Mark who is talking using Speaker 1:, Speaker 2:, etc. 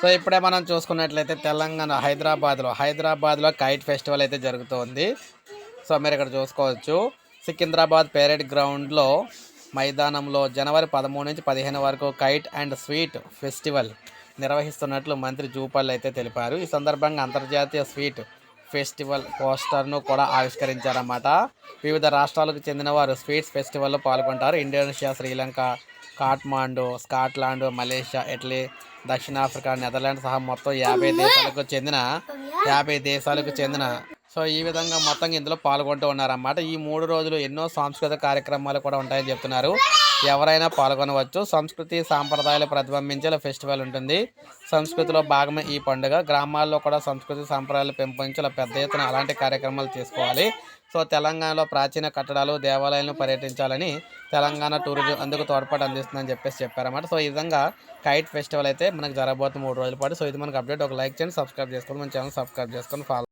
Speaker 1: So ఇప్పుడే మనం చూసుకున్నట్లయితే తెలంగాణ హైదరాబాద్లో హైదరాబాద్లో కైట్ ఫెస్టివల్ అయితే జరుగుతోంది. సో మీరు ఇక్కడ చూసుకోవచ్చు. సికింద్రాబాద్ పేరెడ్ గ్రౌండ్లో మైదానంలో జనవరి పదమూడు నుంచి పదిహేను వరకు కైట్ అండ్ స్వీట్ ఫెస్టివల్ నిర్వహిస్తున్నట్లు మంత్రి జూపల్లి అయితే తెలిపారు. ఈ సందర్భంగా అంతర్జాతీయ స్వీట్ ఫెస్టివల్ పోస్టర్ను కూడా ఆవిష్కరించారన్నమాట. వివిధ రాష్ట్రాలకు చెందిన వారు స్వీట్స్ ఫెస్టివల్లో పాల్గొంటారు. Indonesia Sri Lanka Kathmandu Scotland Malaysia Italy దక్షిణాఫ్రికా నెదర్లాండ్ సహా మొత్తం యాభై దేశాలకు చెందిన యాభై దేశాలకు చెందిన సో ఈ విధంగా మొత్తం ఇందులో పాల్గొంటూ ఉన్నారన్నమాట. ఈ మూడు రోజులు ఎన్నో సాంస్కృతిక కార్యక్రమాలు కూడా ఉంటాయని చెప్తున్నారు. ఎవరైనా పాల్గొనవచ్చు. సంస్కృతి సాంప్రదాయాలు ప్రతిబింబించే ఫెస్టివల్ ఉంటుంది. సంస్కృతిలో భాగమే ఈ పండుగ. గ్రామాల్లో కూడా సంస్కృతి సాంప్రదాయాలు పెంపొందించేలా పెద్ద ఎత్తున అలాంటి కార్యక్రమాలు తీసుకోవాలి సో తెలంగాణలో ప్రాచీన కట్టడాలు దేవాలయాలను పర్యటించాలని తెలంగాణ టూరిజం అందుకు తోడ్పాటు అందిస్తుందని చెప్పేసి చెప్పారన్నమాట. సో ఈ విధంగా కైట్ ఫెస్టివల్ అయితే మనకు జరగబోతుంది మూడు రోజుల పాటు. సో ఇది మనకు అప్డేట్. ఒక లైక్ చేయండి సబ్స్క్రైబ్ చేసుకోండి. మన ఛానల్ సబ్స్క్రైబ్ చేసుకొని ఫాలో